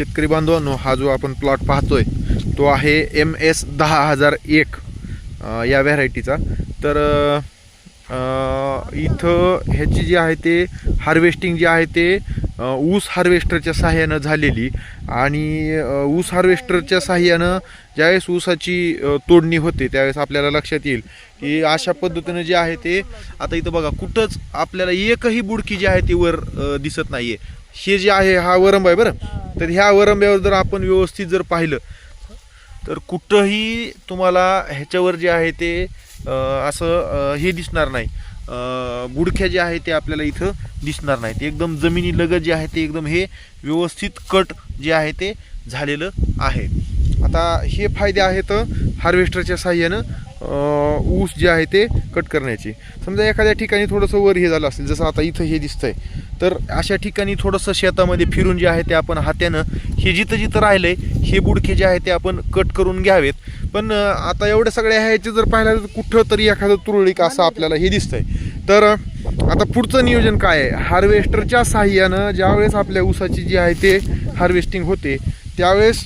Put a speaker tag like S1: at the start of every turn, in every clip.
S1: शेतकरी बांधवांनो हा जो आपण प्लॉट पाहतोय तो आहे एम एस दहा हजार एक या व्हरायटीचा तर इथं ह्याची जी आहे ते हार्वेस्टिंग जी आहे ते ऊस हार्वेस्टरच्या साह्यानं झालेली. आणि ऊस हार्वेस्टरच्या साह्यानं ज्यावेळेस ऊसाची तोडणी होते त्यावेळेस आपल्याला लक्षात येईल की अशा पद्धतीनं जे आहे ते आता इथं बघा कुठंच आपल्याला एकही बुडकी जी आहे ती वर दिसत नाही आहे हे जे आहे हा वरंब आहे बरं. तर ह्या वरंब्यावर जर आपण व्यवस्थित जर पाहिलं तर कुठंही तुम्हाला ह्याच्यावर जे आहे ते असं हे दिसणार नाही. गुडख्या बुडख्या जे आहे ते आपल्याला इथं दिसणार नाहीत. एकदम जमिनी लगत जे आहे ते एकदम हे व्यवस्थित कट जे आहे ते झालेलं आहे. आता हे फायदे आहेत हार्वेस्टरच्या साह्यानं ऊस जे आहे ते कट करण्याचे. समजा एखाद्या ठिकाणी थोडंसं वर हे झालं असेल जसं आता इथं हे दिसतंय. तर अशा ठिकाणी थोडंसं शेतामध्ये फिरून जे आहे ते आपण हात्यानं हे जिथं जिथं राहिलंय हे बुडके जे आहे ते आपण कट करून घ्यावेत. पण आता एवढ्या सगळ्या ह्याचे जर पाहिलं तर कुठं तरी एखादं तुरळीक असं आपल्याला हे दिसतंय. तर आता पुढचं नियोजन काय आहे? हार्वेस्टरच्या साह्यानं ज्यावेळेस आपल्या ऊसाची जी आहे ते हार्वेस्टिंग होते त्यावेळेस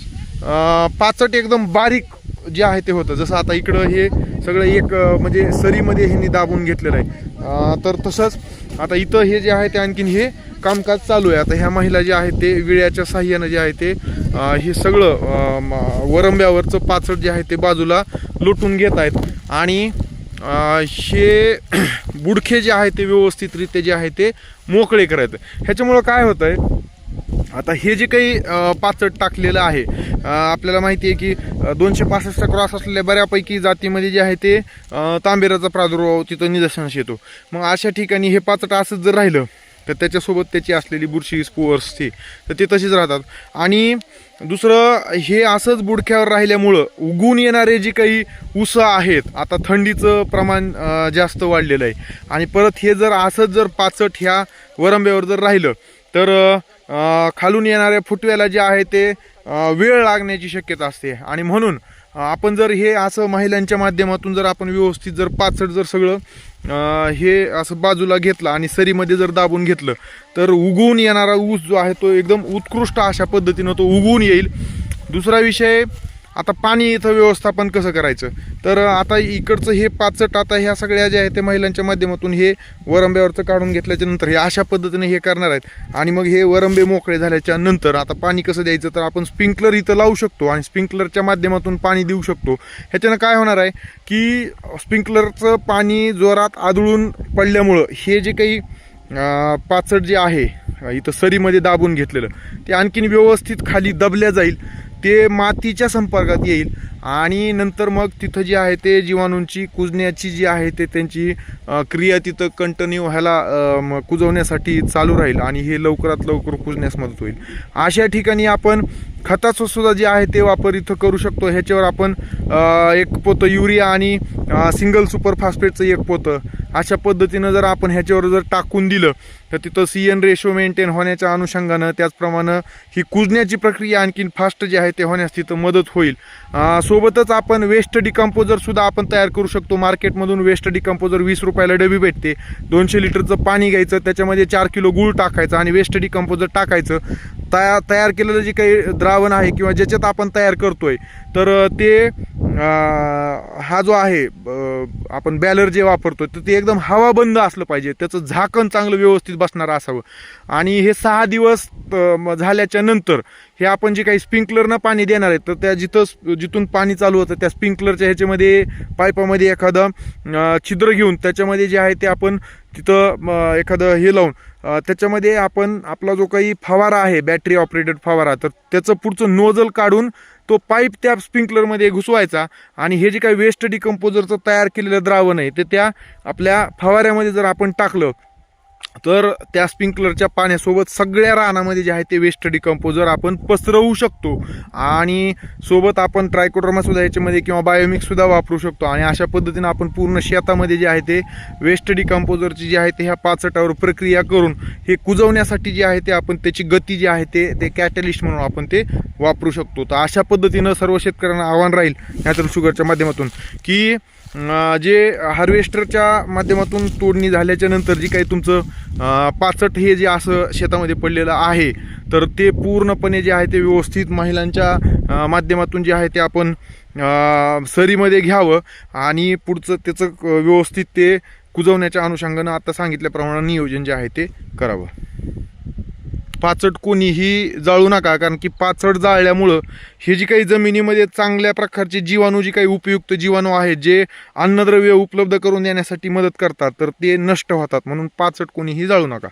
S1: पाचट एकदम बारीक जे आहे ते होतं. जसं आता इकडं हे सगळं एक म्हणजे सरीमध्ये ह्यांनी दाबून घेतलेलं आहे. तर तसंच आता इथं हे जे आहे ते आणखीन हे कामकाज चालू आहे. आता ह्या महिला जे आहेत ते विळ्याच्या साह्यानं जे आहे ते हे सगळं वरंब्यावरचं पाचट जे आहे ते बाजूला लुटून घेत आहेत. आणि हे बुडखे जे आहे ते व्यवस्थितरित्या जे आहे ते मोकळे करायचं ह्याच्यामुळं काय होतं आहे आता हे जे काही पाचट टाकलेलं आहे आपल्याला माहिती आहे की दोनशे पासष्ट क्रॉस असलेल्या बऱ्यापैकी जातीमध्ये जे आहे ते तांबेऱ्याचा तांबेराचा प्रादुर्भाव तिथं निदर्शनास येतो. मग अशा ठिकाणी हे पाचट असंच जर राहिलं तर त्याच्यासोबत त्याची असलेली बुरशी स्पोअर्स ती तर ते तशीच राहतात. आणि दुसरं हे असंच बुडक्यावर राहिल्यामुळं उगून येणारे जे काही उस आहेत आता थंडीचं प्रमाण जास्त वाढलेलं आहे. आणि परत हे जर असंच जर पाचट ह्या वरंब्यावर जर राहिलं तर खालून येणाऱ्या फुटव्याला जे आहे ते वेळ लागण्याची शक्यता असते. आणि म्हणून आपण जर हे असं महिलांच्या माध्यमातून जर आपण व्यवस्थित जर पाचट जर सगळं हे असं बाजूला घेतलं आणि सरीमध्ये जर दाबून घेतलं तर उगवून येणारा ऊस जो आहे तो एकदम उत्कृष्ट अशा पद्धतीनं तो उगवून येईल. दुसरा विषय आता पाणी इथं व्यवस्थापन कसं करायचं? तर आता इकडचं हे पाचट आता ह्या सगळ्या ज्या आहेत ते महिलांच्या माध्यमातून हे वरंब्यावरचं काढून घेतल्याच्या नंतर हे अशा पद्धतीने हे करणार आहेत. आणि मग हे वरंबे मोकळे झाल्याच्यानंतर आता पाणी कसं द्यायचं? तर आपण स्प्रिंकलर इथं लावू शकतो आणि स्प्रिंकलरच्या माध्यमातून पाणी देऊ शकतो. ह्याच्यानं काय होणार आहे की स्प्रिंकलरचं पाणी जोरात आदळून पडल्यामुळं हे जे काही पाचट जे आहे इथं सरीमध्ये दाबून घेतलेलं ते आणखीन व्यवस्थित खाली दबल्या जाईल. ते मातीच्या संपर्कात येईल. आणि नंतर मग तिथं जे आहे ते जीवाणूंची कुजण्याची जी आहे ते त्यांची क्रिया तिथं कंटिन्यू व्हायला कुजवण्यासाठी चालू राहील आणि हे लवकरात लवकर कुजण्यास मदत होईल. अशा ठिकाणी आपण खताचं सुद्धा जे आहे ते वापर इथं करू शकतो. ह्याच्यावर आपण एक पोतं युरिया आणि सिंगल सुपर फॉस्फेटचं एक पोतं. अशा पद्धतीनं जर आपण ह्याच्यावर जर टाकून दिलं तर तिथं सी एन रेशो मेंटेन होण्याच्या अनुषंगानं त्याचप्रमाणे ही कुजण्याची प्रक्रिया आणखीन फास्ट जी आहे ते होण्यास तिथं मदत होईल. सोबतच आपण वेस्ट डिकम्पोजरसुद्धा आपण तयार करू शकतो. मार्केटमधून वेस्ट डिकम्पोजर वीस रुपयाला डबी भेटते. दोनशे लिटरचं पाणी घ्यायचं त्याच्यामध्ये चार किलो गूळ टाकायचं आणि वेस्ट डिकम्पोजर टाकायचं. तयार तयार केलेलं जे काही द्रावण आहे किंवा ज्याच्यात आपण तयार करतोय तर ते हा जो आहे आपण बॅलर जे वापरतो तर ते एकदम हवाबंद असलं पाहिजे. त्याचं झाकण चांगलं व्यवस्थित बसणारं असावं. आणि हे सहा दिवस झाल्याच्यानंतर हे आपण जे काही स्प्रिंकलरनं पाणी देणार आहे तर त्या जिथं जिथून पाणी चालू होतं त्या स्प्रिंकलरच्या ह्याच्यामध्ये पाईपामध्ये एखादं छिद्र घेऊन त्याच्यामध्ये जे आहे ते आपण तिथं एखादं हे लावून त्याच्यामध्ये आपण आपला जो काही फवारा आहे बॅटरी ऑपरेटेड फवारा तर त्याचं पुढचं नोजल काढून तो पाईप त्या स्प्रिंकलरमध्ये घुसवायचा आणि हे जे काही वेस्ट डिकम्पोजरचं तयार केलेलं द्रावण आहे ते त्या आपल्या फवाऱ्यामध्ये जर आपण टाकलं तर त्या स्प्रिंकलरच्या पाण्यासोबत सगळ्या रानामध्ये जे आहे ते वेस्ट डिकम्पोजर आपण पसरवू शकतो. आणि सोबत आपण ट्रायकोड्रमासुद्धा याच्यामध्ये किंवा बायोमिक्ससुद्धा वापरू शकतो. आणि अशा पद्धतीनं आपण पूर्ण शेतामध्ये जे आहे ते वेस्ट डिकम्पोजरची जी आहे ते ह्या पाचटावर प्रक्रिया करून हे कुजवण्यासाठी जे आहे ते आपण त्याची गती जी आहे ते ते कॅटलिस्ट म्हणून आपण ते वापरू शकतो. तर अशा पद्धतीनं सर्व शेतकऱ्यांना आव्हान राहील नॅचरल शुगरच्या माध्यमातून की जे हार्वेस्टरच्या माध्यमातून तोडणी झाल्याच्यानंतर जी काही तुमचं पाचट हे जे असं शेतामध्ये पडलेलं आहे तर ते पूर्णपणे जे आहे ते व्यवस्थित महिलांच्या माध्यमातून जे आहे ते आपण सरीमध्ये घ्यावं आणि पुढचं त्याचं क- व्यवस्थित ते कुजवण्याच्या अनुषंगानं आता सांगितल्याप्रमाणे नियोजन जे आहे ते करावं. पाचट कोणीही जाळू नका कारण की पाचट जाळल्यामुळं हे जी काही जमिनीमध्ये चांगल्या प्रकारचे जीवाणू जी काही उपयुक्त जीवाणू आहेत जे अन्नद्रव्य उपलब्ध करून देण्यासाठी मदत करतात तर ते नष्ट होतात. म्हणून पाचट कोणीही जाळू नका.